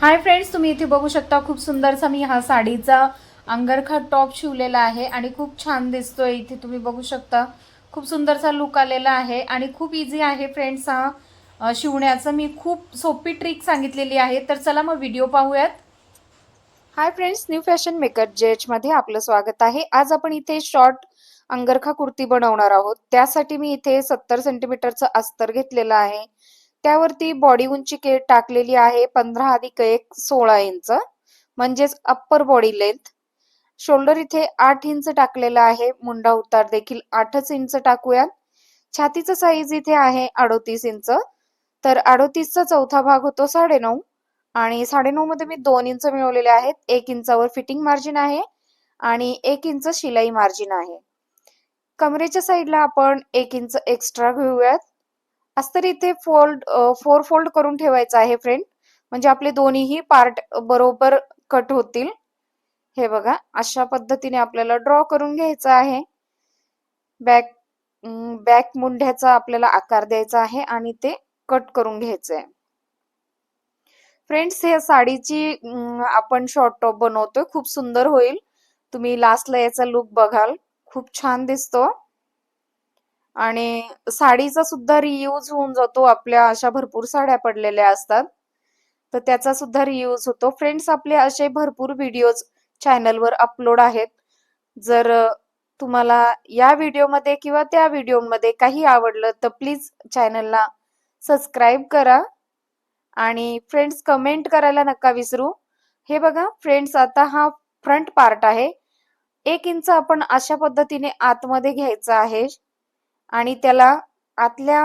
Hi friends तुम्ही इथे बघू शकता खूप सुंदरसा मी हा साडीचा अंगरखा टॉप शिवलेला आहे आणि खूप छान दिसतोय. इथे तुम्ही बघू शकता खूप सुंदरसा लुक आलेला आहे आणि खूप इझी आहे फ्रेंड्स हा शिवण्याचं. मी खूप सोपी ट्रिक सांगितलेली आहे. तर चला मग व्हिडिओ पाहूयात. हाय फ्रेंड्स न्यू फॅशन मेकरमध्ये आपलं स्वागत आहे. आज आपण इथे शॉर्ट अंगरखा कुर्ती बनवणार आहोत. त्यासाठी मी इथे सत्तर सेंटीमीटरचं अस्तर घेतलेलं आहे. त्यावरती बॉडी उंची के टाकलेली आहे पंधरा अधिक एक सोळा इंच म्हणजेच अप्पर बॉडी लेंथ शोल्डर इथे आठ इंच टाकलेला आहे. मुंडा उतार देखील आठच इंच टाकूयात छातीचा साईज इथे आहे अडोतीस इंच तर अडोतीसचा चौथा भाग होतो साडेनऊ. आणि साडेनऊ मध्ये मी दोन इंच मिळवलेले आहेत. एक इंचावर फिटिंग मार्जिन आहे आणि एक इंच शिलाई मार्जिन आहे. कमरेच्या साईडला आपण एक इंच एक्स्ट्रा घेऊयात. अस्तर इथे फोल्ड फोर फोल्ड करून ठेवायचं आहे फ्रेंड म्हणजे आपले दोन्हीही पार्ट बरोबर कट होतील. हे बघा अशा पद्धतीने आपल्याला ड्रॉ करून घ्यायचं आहे. बॅक बॅक मुंढ्याचा आपल्याला आकार द्यायचा आहे आणि ते कट करून घ्यायचं आहे. फ्रेंड्स हे साडीची आपण शॉर्ट टॉप बनवतोय. खूप सुंदर होईल. तुम्ही लास्टला याचा लुक बघाल. खूप छान दिसतो. आणि साडीचा सुद्धा रियूज होऊन जातो. आपल्या अशा भरपूर साड्या पडलेल्या असतात. तर त्याचा सुद्धा रियूज होतो. फ्रेंड्स आपले असे भरपूर व्हिडिओज चॅनलवर अपलोड आहेत. जर तुम्हाला या व्हिडिओमध्ये किंवा त्या व्हिडिओमध्ये काही आवडलं तर प्लीज चॅनलला सबस्क्राईब करा. आणि फ्रेंड्स कमेंट करायला नका विसरू. हे बघा फ्रेंड्स आता हा फ्रंट पार्ट आहे. एक इंच आपण अशा पद्धतीने आतमध्ये घ्यायचा आहे. आणि त्याला आतल्या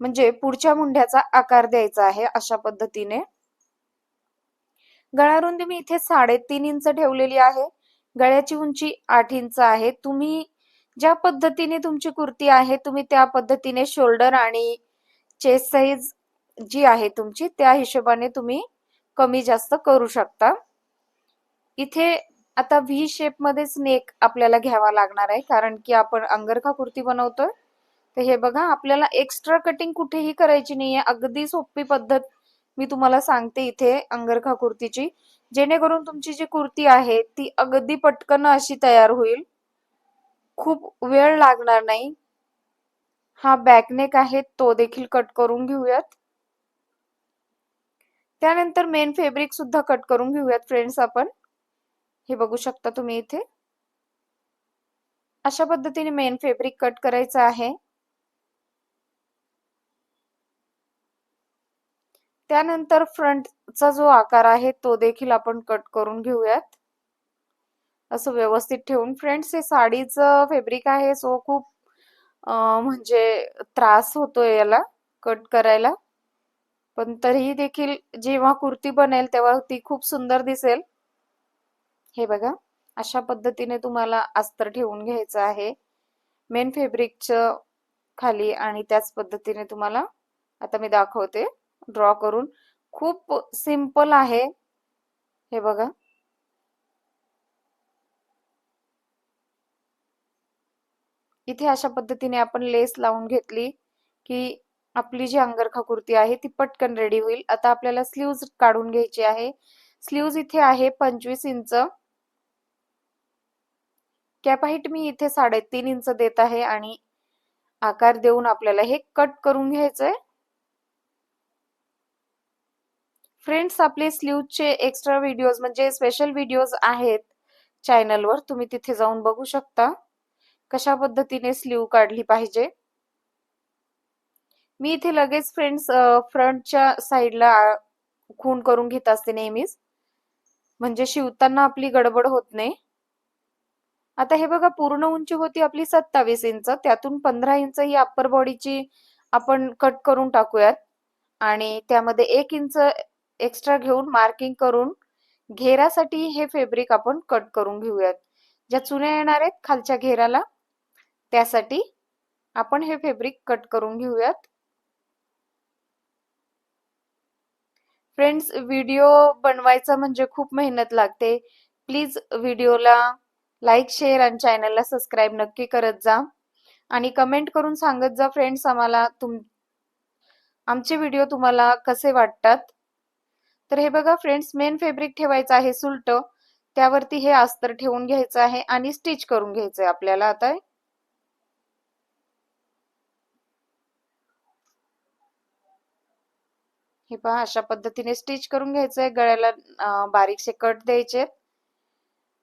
म्हणजे पुढच्या मुंढ्याचा आकार द्यायचा आहे अशा पद्धतीने. गळारुंदी मी इथे साडेतीन इंच ठेवलेली आहे. गळ्याची उंची आठ इंच आहे. तुम्ही ज्या पद्धतीने तुमची कुर्ती आहे तुम्ही त्या पद्धतीने शोल्डर आणि चेस्ट साईज जी आहे तुमची त्या हिशोबाने तुम्ही कमी जास्त करू शकता. इथे आता व्ही शेप मध्येच नेक आपल्याला घ्यावा लागणार आहे कारण की आपण अंगरखा कुर्ती बनवतोय. तर हे बघा आपल्याला एक्स्ट्रा कटिंग कुठेही करायची नाहीये. अगदी सोपी पद्धत मी तुम्हाला सांगते इथे अंगरखा कुर्तीची. जेणेकरून तुमची जी कुर्ती आहे ती अगदी पटकन अशी तयार होईल. खूप वेळ लागणार नाही. हा बॅकनेक आहे तो देखील कट करून घेऊयात. त्यानंतर मेन फेब्रिक सुद्धा कट करून घेऊयात फ्रेंड्स आपण. हे बघू शकता तुम्ही इथे. अशा पद्धतीने मेन फेब्रिक कट करायचं आहे. त्यानंतर फ्रंटचा जो आकार आहे तो देखील आपण कट करून घेऊयात. असं व्यवस्थित ठेवून. फ्रेंड्स हे साडीचं फेब्रिक आहे सो खूप म्हणजे त्रास होतोय याला कट करायला. पण तरीही देखील जेव्हा कुर्ती बनेल तेव्हा ती खूप सुंदर दिसेल. हे बघा अशा पद्धतीने तुम्हाला अस्तर ठेवून घ्यायचं आहे. मेन फेब्रिकचं खाली आणि त्याच पद्धतीने तुम्हाला आता मी दाखवते ड्रॉ करून. खूप सिंपल आहे. हे बघा. इथे अशा पद्धतीने आपण लेस लावून घेतली की आपली जी अंगरखा कुर्ती आहे ती पटकन रेडी होईल. आता आपल्याला स्लीव्ज काढून घ्यायची आहे. स्लीव्ज इथे आहे पंचवीस इंच. कॅप हाईट मी इथे साडेतीन इंच देत आहे आणि आकार देऊन आपल्याला हे कट करून घ्यायचंय. फ्रेंड्स आपले स्लीवचे एक्स्ट्रा व्हिडिओज म्हणजे स्पेशल व्हिडिओज आहेत चॅनलवर तुम्ही तिथे जाऊन बघू शकता. कशा पद्धतीने स्लीव काढली पाहिजे. मी इथे लगेच फ्रेंड्स फ्रंटच्या साईडला खूण करून घेत असते नेहमीच. म्हणजे शिवताना आपली गडबड होत नाही. आता हे बघा पूर्ण उंची होती आपली सत्तावीस इंच. त्यातून पंधरा इंच ही अप्पर बॉडीची आपण कट करून टाकूयात. आणि त्यामध्ये एक इंच एक्स्ट्रा घेऊन मार्किंग करून घेरासाठी हे फेब्रिक आपण कट करून घेऊयात. ज्या चुन्या येणार आहेत खालच्या घेराला त्यासाठी आपण हे फेब्रिक कट करून घेऊयात. फ्रेंड्स व्हिडिओ बनवायचा म्हणजे खूप मेहनत लागते. प्लीज व्हिडिओला लाईक शेअर आणि चॅनलला सबस्क्राईब नक्की करत जा. आणि कमेंट करून सांगत जा फ्रेंड्स आम्हाला तुम आमचे व्हिडिओ तुम्हाला कसे वाटतात. तर हे बघा फ्रेंड्स मेन फेब्रिक ठेवायचं आहे सुलट. त्यावरती हे अस्तर ठेवून घ्यायचं आहे आणि स्टिच करून घ्यायचं आहे आपल्याला आता. हे पहा अशा पद्धतीने स्टिच करून घ्यायचंय. गळ्याला बारीकसे कट द्यायचे.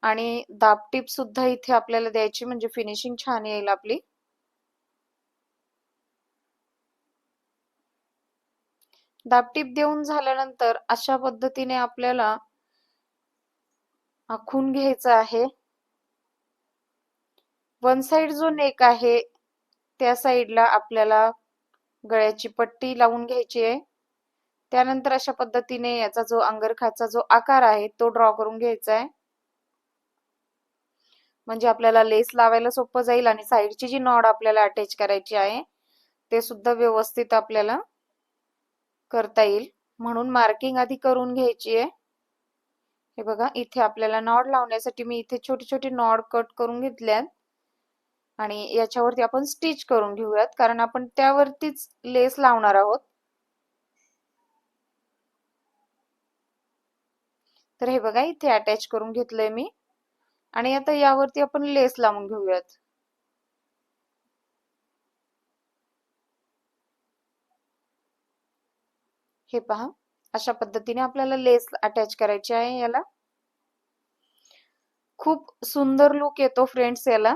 आणि दाबटीप सुद्धा इथे आपल्याला द्यायची म्हणजे फिनिशिंग छान येईल आपली. दाबटीप देऊन झाल्यानंतर अशा पद्धतीने आपल्याला आखून घ्यायचं आहे. वन साइड जो नेक आहे त्या साइडला आपल्याला गळ्याची पट्टी लावून घ्यायची आहे. त्यानंतर अशा पद्धतीने याचा जो अंगरखाचा जो आकार आहे तो ड्रॉ करून घ्यायचा आहे. म्हणजे आपल्याला लेस लावायला सोपं जाईल आणि साईडची जी नॉड आपल्याला अटॅच करायची आहे ते सुद्धा व्यवस्थित आपल्याला करता येईल. म्हणून मार्किंग आधी करून घ्यायची आहे. हे बघा इथे आपल्याला नॉड लावण्यासाठी मी इथे छोटे छोटे नॉड कट करून घेतल्यात. आणि याच्यावरती आपण स्टिच करून घेऊयात कारण आपण त्यावरतीच लेस लावणार आहोत. तर हे बघा इथे अटॅच करून घेतलंय मी. आणि आता यावरती आपण लेस लावून घेऊयात. हे पहा अशा पद्धतीने आपल्याला लेस अटॅच करायची आहे याला. खूप सुंदर लुक येतो फ्रेंड्स याला.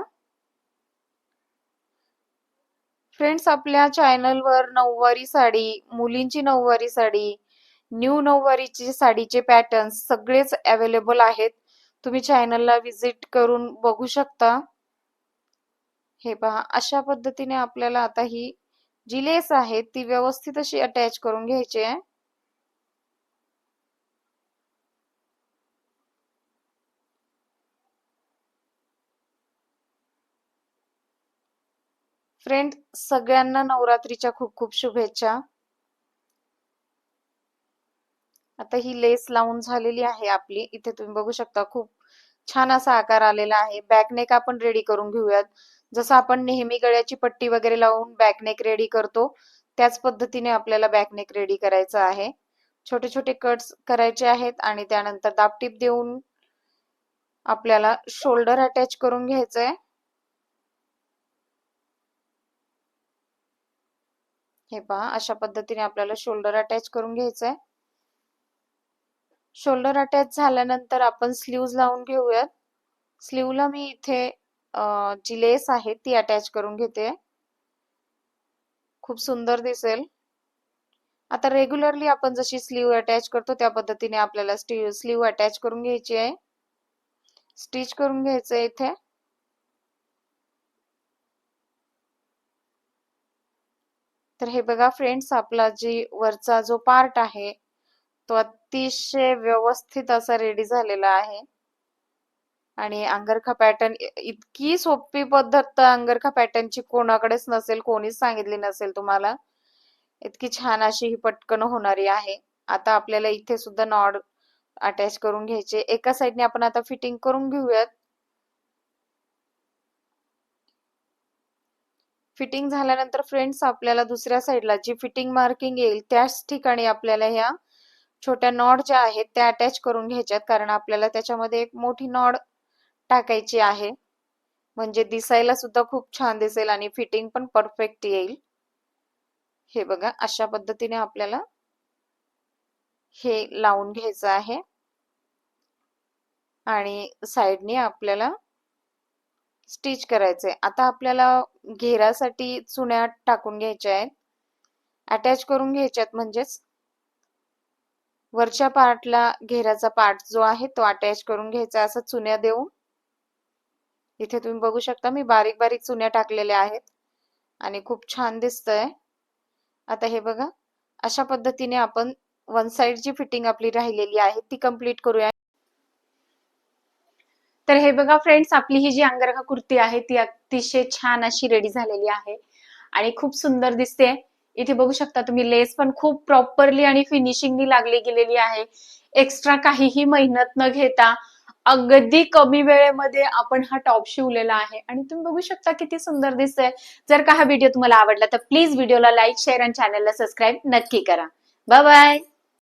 फ्रेंड्स आपल्या चॅनलवर नऊवारी साडी मुलींची नऊवारी साडी न्यू नऊवारीची साडीचे पॅटर्न्स सगळेच अवेलेबल आहेत. तुम्ही चॅनलला विजिट करून बघू शकता. हे पहा अशा पद्धतीने आपल्याला आता ही जी लेस आहे ती व्यवस्थित अशी अटॅच करून घ्यायची आहे. फ्रेंड सगळ्यांना नवरात्रीच्या खूप खूप शुभेच्छा. आता ही लेस लावून झालेली आहे आपली. इथे तुम्ही बघू शकता खूप छान असा आकार आलेला आहे. बॅकनेक आपण रेडी करून घेऊयात. जसं आपण नेहमी गळ्याची पट्टी वगैरे लावून बॅकनेक रेडी करतो त्याच पद्धतीने आपल्याला बॅकनेक रेडी करायचं आहे. छोटे छोटे कट्स करायचे आहेत आणि त्यानंतर दाबटीप देऊन आपल्याला शोल्डर अटॅच करून घ्यायचंय. हे पहा अशा पद्धतीने आपल्याला शोल्डर अटॅच करून घ्यायचंय. शोल्डर अटॅच झाल्यानंतर आपण स्लीव्ज लावून घेऊयात. स्लीवला मी इथे जी लेस आहे ती अटॅच करून घेते. खूप सुंदर दिसेल. आता रेग्युलरली आपण जशी स्लीव अटॅच करतो त्या पद्धतीने आपल्याला स्लीव अटॅच करून घ्यायची आहे. स्टिच करून घ्यायचं इथे. तर हे बघा फ्रेंड्स आपला जी वरचा जो पार्ट आहे तो अतिशय व्यवस्थित असा रेडी झालेला आहे. आणि अंगरखा पॅटर्न इतकी सोपी पद्धत अंगरखा पॅटर्नची कोणाकडेच नसेल कोणीच सांगितली नसेल तुम्हाला. इतकी छान अशी ही पटकन होणारी आहे. आता आपल्याला इथे सुद्धा नॉड अटॅच करून घ्यायचे. एका साईडने आपण आता फिटिंग करून घेऊयात. फिटिंग झाल्यानंतर फ्रेंड्स आपल्याला दुसऱ्या साईडला जी फिटिंग मार्किंग येईल त्याच ठिकाणी आपल्याला ह्या छोट्या नॉड ज्या आहेत त्या अटॅच करून घ्यायच्यात. कारण आपल्याला त्याच्यामध्ये एक मोठी नॉड टाकायची आहे. म्हणजे दिसायला सुद्धा खूप छान दिसेल आणि फिटिंग पण परफेक्ट येईल. हे बघा अशा पद्धतीने आपल्याला हे लावून घ्यायचं आहे. आणि साइडने आपल्याला स्टिच करायचंय. आता आपल्याला घेरासाठी चुन्या टाकून घ्यायच्या आहेत. अटॅच करून घ्यायच्यात म्हणजेच वरच्या पार्टला घेराचा पार्ट जो आहे तो अटॅच करून घ्यायचा असं चुन्या देऊन. इथे तुम्ही बघू शकता मी बारीक बारीक चुन्या टाकलेल्या आहेत आणि खूप छान दिसतंय. आता हे बघा अशा पद्धतीने आपण वन साइड जी फिटिंग आपली राहिलेली आहे ती कंप्लीट करूया. तर हे बघा फ्रेंड्स आपली ही जी अंगरखा कुर्ती आहे ती अतिशय छान अशी रेडी झालेली आहे आणि खूप सुंदर दिसते. इथे बघू शकता तुम्ही लेस पण खूप प्रॉपरली आणि फिनिशिंगनी लागली गेलेली आहे. एक्स्ट्रा काहीही मेहनत न घेता अगदी कमी वेळेमध्ये आपण हा टॉप शिवलेला आहे. आणि तुम्ही बघू शकता किती सुंदर दिसतंय. जर का हा व्हिडिओ तुम्हाला आवडला तर प्लीज व्हिडिओला लाईक शेअर आणि चॅनलला सबस्क्राईब नक्की करा. Bye bye